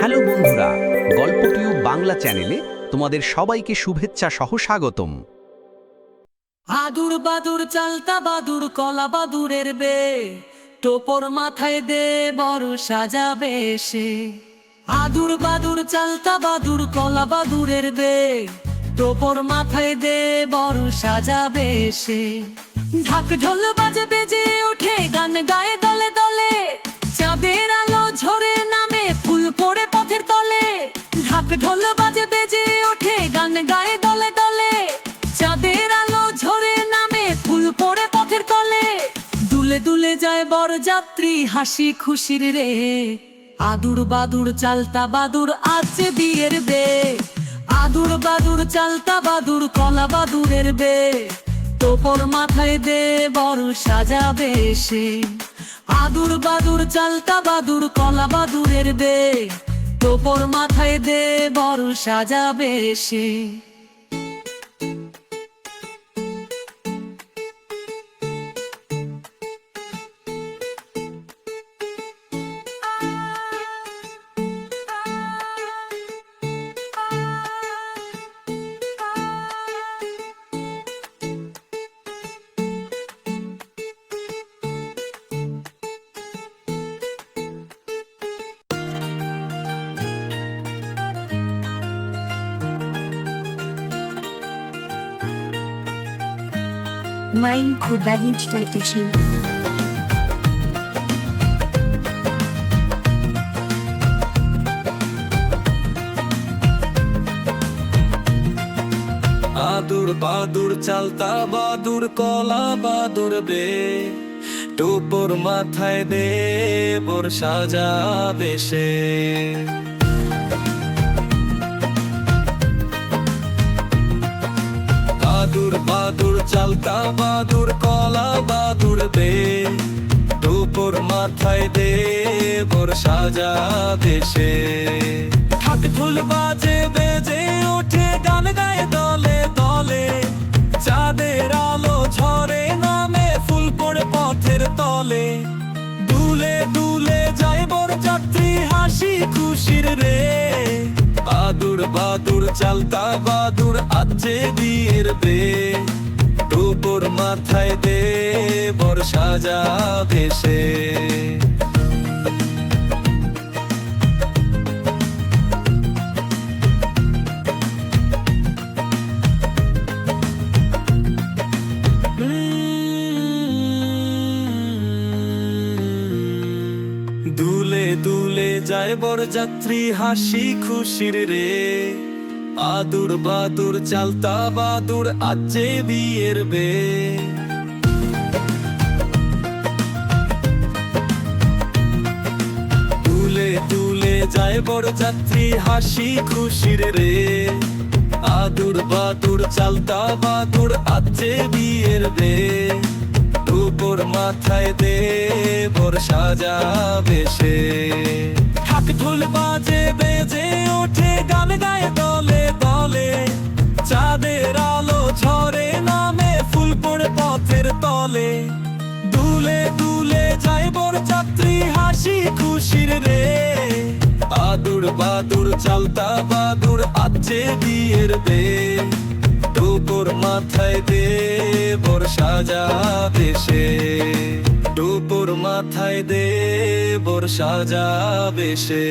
Hello বন্ধুরা গল্প tube Bangla চ্যানেলে তোমাদের সবাইকে শুভেচ্ছা সহ স্বাগতম। আদুর বাদুর চালতা বাদুর, কলা বাদুরের বে, টোপর মাথায় দে বড় সাজাবে সে। আদুর বাদুর চালতা বাদুর, কলা বাদুরের বে, টোপর মাথায় দে বড় সাজাবে সে। ঢাক ঢোল বাজে বেজে ওঠে গান গায়ে দলে দলে ফুল পড়ে পথের তলে দুলে দুলে যায় বড় যাত্রী, হাসি খুশির রে। আদুর বাদুর চালতা বাদুর আছে বিয়ের বে। আদুর বাদুর চালতা বাদুর কলা বাদুরের বে। তোপর মাথায় দে বড় সাজাবে সে। আদুর বাদুর চালতা বাদুর কলা বাদুরের বে। তোপর মাথায় দে বড় সাজাবে সে। Mein Kubernetes-Strategie. আদুর বাদুর চালতা, বাদুর কলা, বাদুর বে টোপর মাথায় দে, বর সাজাবে সে আদুর বাদুর চালতা, বাদুর কলা, বাদুর বে টোপর মাথায় দে, বর সাজাবে সে ঠাক ঢোল বাজে, বেজে ওঠে গান গায়ে দলে দলে। চাঁদের আলো ঝরে নামে ফুল পড়ে পথের তলে। দুলে দুলে যায় বড় যাত্রী, হাসি খুশির রে। বাদুর চালতা বাদুর আছে বিয়ের বে টুপুর মাথায় দে বর সাজা সে দুলে যায় বর যাত্রী হাসি খুশির রে। আদুর বাদুর চালতা বাদুর আছে বিয়ের বে। দুলে দুলে যায় বড় যাত্রী হাসি খুশির রে। আদুর বাদুর চালতা বাদুর আছে বিয়ের বে। মাথায় দে বর সাজাবে সে। ঠাক ঢোল বাজে, বেজে ওঠে, গান গায়ে দলে দলে। চাঁদের আলো ঝরে নামে ফুল পড়ে পথের তলে। দুলে দুলে যায় বর যাত্রী, হাসি খুশির রে। আদুর বাদুর চালতা বাদুর আছে বিয়ের বে টোপর মাথায় দে বর সাজাবে সে। ডুপুর মাথায় দে বর সাজাবে সে।